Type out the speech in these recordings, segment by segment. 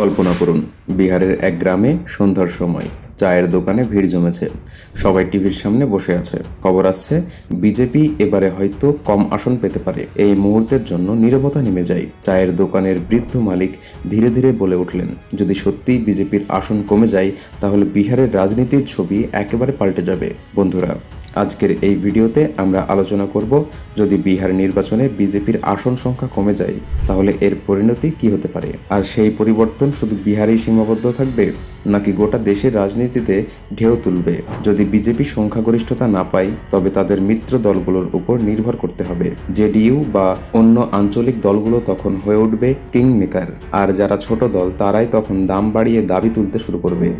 কল্পনা করুন, বিহারের এক গ্রামে সন্ধ্যার সময় চায়ের দোকানে ভিড় জমেছে। সবাই টিভির সামনে বসে আছে। খবর আসছে, বিজেপি এবারে হয়তো কম আসন পেতে পারে। এই মুহূর্তের জন্য নীরবতা নেমে যায়। চায়ের দোকানের বৃদ্ধ মালিক ধীরে ধীরে বলে উঠলেন, যদি সত্যিই বিজেপির আসন কমে যায়, তাহলে বিহারের রাজনীতির ছবি একেবারে পাল্টে যাবে। বন্ধুরা আজকের এই ভিডিওতে আমরা আলোচনা করব, যদি বিহার নির্বাচনে বিজেপির আসন সংখ্যা কমে যায়, তাহলে এর পরিণতি কি হতে পারে? আর সেই পরিবর্তন শুধু বিহারেই সীমাবদ্ধ থাকবে? নাকি গোটা দেশের রাজনীতিতে ঢেউ তুলবে? যদি বিজেপি সংখ্যাগরিষ্ঠতা না পায়, তবে তাদের মিত্র দলগুলোর উপর নির্ভর করতে হবে। জেডিইউ বা অন্য আঞ্চলিক দলগুলো তখন হয়ে উঠবে কিং মেকার। আর যারা ছোট দল, তারাই তখন দাম বাড়িয়ে দাবি তুলতে শুরু করবে।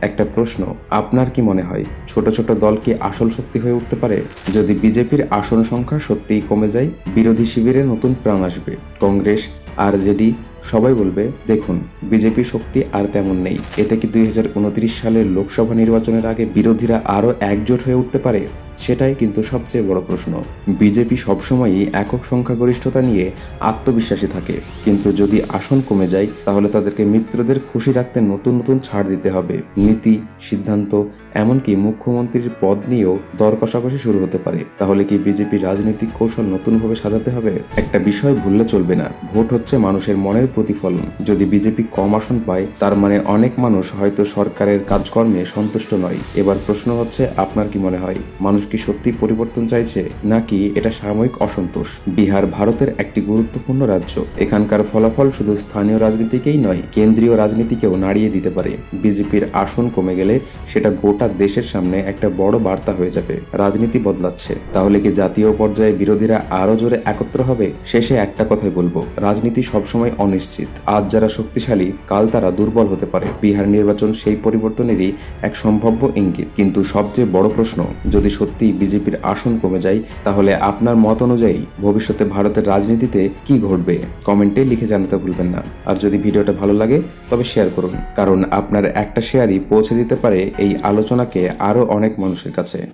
একটা প্রশ্ন, আপনার কি মনে হয়, ছোট ছোট দল কি আসল শক্তি হয়ে উঠতে পারে? যদি বিজেপির আসন সংখ্যা সত্যিই কমে যায়, বিরোধী শিবিরে নতুন প্রাণ আসবে। কংগ্রেস আরজেডি সবাই বলবে, দেখুন, বিজেপি শক্তি আর তেমন নেই। এতে কি দুই হাজার উনত্রিশ সালের লোকসভা নির্বাচনের আগে বিরোধীরা আরও একজোট হয়ে উঠতে পারে? সেটাই কিন্তু সবচেয়ে বড় প্রশ্ন। বিজেপি সবসময়ই একক সংখ্যাগরিষ্ঠতা নিয়ে আত্মবিশ্বাসী থাকে। কিন্তু যদি আসন কমে যায়, তাহলে তাদেরকে মিত্রদের খুশি রাখতে নতুন নতুন ছাড় দিতে হবে। নীতি, সিদ্ধান্ত, এমনকি মুখ্যমন্ত্রীর পদ নিয়েও দর কষাকষি শুরু হতে পারে। তাহলে কি বিজেপি রাজনৈতিক কৌশল নতুনভাবে সাজাতে হবে? একটা বিষয় ভুললে চলবে না। ভোট হচ্ছে মানুষের মনের প্রতিফলন। যদি বিজেপি কম আসন পায়, তার মানে অনেক মানুষ হয়তো সরকারের কাজকর্মে সন্তুষ্ট নয়। এবার প্রশ্ন হচ্ছে, আপনার কি মনে হয়? মানুষ কি সত্যি পরিবর্তন চাইছে, নাকি এটা সাময়িক অসন্তোষ? বিহার ভারতের একটি গুরুত্বপূর্ণ রাজ্য। এখানকার ফলাফল শুধু স্থানীয় রাজনীতিকেই নয়, কেন্দ্রীয় রাজনীতিকেও নাড়িয়ে দিতে পারে। বিজেপির আসন কমে গেলে সেটা গোটা দেশের সামনে একটা বড় বার্তা হয়ে যাবে। রাজনীতি বদলাচ্ছে। তাহলে কি জাতীয় পর্যায়ে বিরোধীরা আরও জোরে একত্র হবে? শেষে একটা কথাই বলব, রাজনীতি সবসময় অনিশ্চিত। আজ যারা শক্তিশালী, কাল তারা দুর্বল হতে পারে। বিহার নির্বাচন সেই পরিবর্তনেরই এক সম্ভাব্য ইঙ্গিত। কিন্তু সবচেয়ে বড় প্রশ্ন, যদি সত্যি বিজেপির আসন কমে যায়, তাহলে আপনার মত অনুযায়ী ভবিষ্যতে ভারতের রাজনীতিতে কি ঘটবে? কমেন্টে লিখে জানাতে ভুলবেন না। আর যদি ভিডিওটা ভালো লাগে, তবে শেয়ার করুন। কারণ আপনার একটা শেয়ারই পৌঁছে দিতে পারে এই আলোচনাকে আরও অনেক মানুষের কাছে।